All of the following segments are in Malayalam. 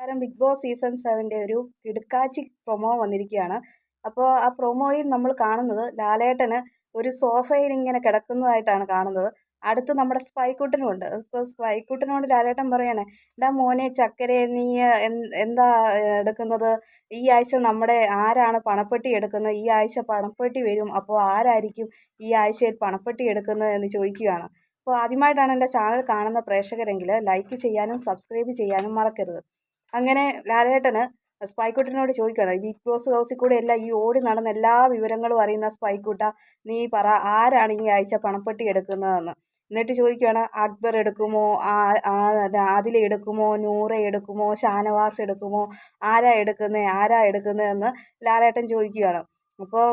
നമസ്കാരം. ബിഗ് ബോസ് സീസൺ സെവന്റെ ഒരു കിടുക്കാച്ചി പ്രൊമോ വന്നിരിക്കുകയാണ്. അപ്പോൾ ആ പ്രൊമോയിൽ നമ്മൾ കാണുന്നത് ലാലേട്ടന് ഒരു സോഫയിൽ ഇങ്ങനെ കിടക്കുന്നതായിട്ടാണ് കാണുന്നത്. അടുത്ത് നമ്മുടെ സ്പൈക്കുട്ടനുമുണ്ട് ഇപ്പോൾ സ്പൈക്കുട്ടനോട് ലാലേട്ടൻ പറയാണ് എന്താ മോനെ ചക്കരെ നീ എന്താ എടുക്കുന്നത്? ഈ ആഴ്ച നമ്മുടെ ആരാണ് പണപ്പെട്ടി എടുക്കുന്നത്? ഈ ആഴ്ച പണപ്പെട്ടി വരും. അപ്പോൾ ആരായിരിക്കും ഈ ആഴ്ചയിൽ പണപ്പെട്ടി എടുക്കുന്നത്? എന്ന് ചോദിക്കുകയാണ്. അപ്പോൾ ആദ്യമായിട്ടാണ് എന്റെ ചാനൽ കാണുന്ന പ്രേക്ഷകരെങ്കിൽ ലൈക്ക് ചെയ്യാനും സബ്സ്ക്രൈബ് ചെയ്യാനും മറക്കരുത്. അങ്ങനെ ലാലേട്ടന് സ്പൈക്കുട്ടനോട് ചോദിക്കുകയാണ് ബിഗ് ബോസ് ഹൗസിൽ കൂടെ എല്ലാം ഈ ഓടി നടന്ന എല്ലാ വിവരങ്ങളും അറിയുന്ന സ്പൈക്കുട്ട നീ പറ ആരാണ് ഈ ആഴ്ച പണപ്പെട്ടി എടുക്കുന്നതെന്ന്? എന്നിട്ട് ചോദിക്കുകയാണ് അക്ബർ എടുക്കുമോ? ആദില എടുക്കുമോ? നൂറ എടുക്കുമോ? ഷാനവാസ് എടുക്കുമോ? ആരാ എടുക്കുന്നത് ആരാ എടുക്കുന്നതെന്ന് ലാലേട്ടൻ ചോദിക്കുകയാണ്. അപ്പോൾ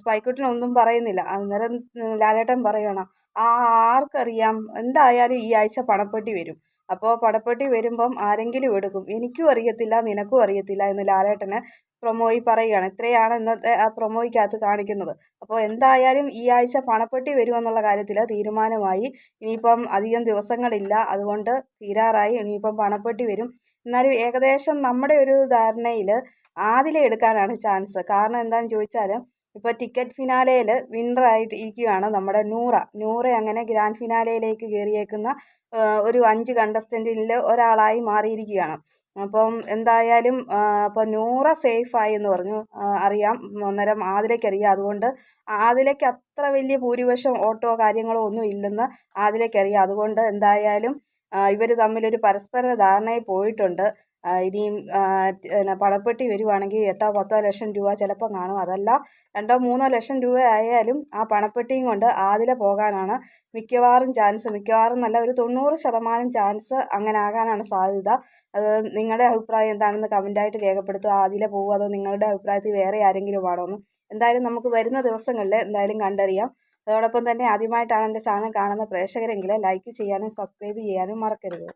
സ്പൈക്കുട്ടനൊന്നും പറയുന്നില്ല. അന്നേരം ലാലേട്ടൻ പറയണം ആ ആർക്കറിയാം? എന്തായാലും ഈ ആഴ്ച പണപ്പെട്ടി വരും. അപ്പോൾ പടപ്പെട്ടി വരുമ്പം ആരെങ്കിലും എടുക്കും. എനിക്കും അറിയത്തില്ല നിനക്കും അറിയത്തില്ല എന്ന് ലാലേട്ടന് പ്രൊമോയിൽ പറയുകയാണ്. ഇത്രയാണ് ഇന്നത്തെ ആ പ്രൊമോയ്ക്കകത്ത് കാണിക്കുന്നത്. അപ്പോൾ എന്തായാലും ഈ ആഴ്ച പണപ്പെട്ടി വരുമെന്നുള്ള കാര്യത്തിൽ തീരുമാനമായി. ഇനിയിപ്പം അധികം ദിവസങ്ങളില്ല. അതുകൊണ്ട് തീരാറായി. ഇനിയിപ്പം പണപ്പെട്ടി വരും. എന്നാലും ഏകദേശം നമ്മുടെ ഒരു ധാരണയിൽ ആദിലെ എടുക്കാനാണ് ചാൻസ്. കാരണം എന്താണെന്ന് ചോദിച്ചാൽ ഇപ്പോൾ ടിക്കറ്റ് ഫിനാലയിൽ വിന്നറായിട്ട് ഇരിക്കുകയാണ് നമ്മുടെ നൂറ. നൂറ അങ്ങനെ ഗ്രാൻഡ് ഫിനാലയിലേക്ക് കയറിയേക്കുന്ന ഒരു അഞ്ച് കണ്ടസ്റ്റന്റിൽ ഒരാളായി മാറിയിരിക്കുകയാണ്. അപ്പം എന്തായാലും അപ്പോൾ നൂറ സേഫായി എന്ന് പറഞ്ഞു അറിയാം. അന്നേരം ആതിരയ്ക്കറിയാം അതുകൊണ്ട് ആതിലേക്ക് അത്ര വലിയ ഭൂരിപക്ഷം ഓട്ടോ കാര്യങ്ങളോ ഒന്നും ഇല്ലെന്ന് ആതിരയ്ക്കറിയാം അതുകൊണ്ട് എന്തായാലും ഇവർ തമ്മിലൊരു പരസ്പര ധാരണയിൽ പോയിട്ടുണ്ട്. ഇനിയും പിന്നെ പണപ്പെട്ടി വരുവാണെങ്കിൽ എട്ടോ പത്തോ ലക്ഷം രൂപ ചിലപ്പോൾ കാണും. അതല്ല രണ്ടോ മൂന്നോ ലക്ഷം രൂപ ആയാലും ആ പണപ്പെട്ടിയും കൊണ്ട് ആതിലെ പോകാനാണ് മിക്കവാറും ചാൻസ്. മിക്കവാറും നല്ല ഒരു തൊണ്ണൂറ് ശതമാനം ചാൻസ് അങ്ങനെ ആകാനാണ് സാധ്യത. അത് നിങ്ങളുടെ അഭിപ്രായം എന്താണെന്ന് കമന്റായിട്ട് രേഖപ്പെടുത്തുക. ആതിലെ പോകുമോ അതോ നിങ്ങളുടെ അഭിപ്രായത്തിൽ വേറെ ആരെങ്കിലും ആണോ എന്ന്. എന്തായാലും നമുക്ക് വരുന്ന ദിവസങ്ങളിൽ എന്തായാലും കണ്ടറിയാം. അതോടൊപ്പം തന്നെ ആദ്യമായിട്ടാണ് എന്റെ ചാനൽ കാണുന്ന പ്രേക്ഷകരെങ്കിൽ ലൈക്ക് ചെയ്യാനും സബ്സ്ക്രൈബ് ചെയ്യാനും മറക്കരുത്.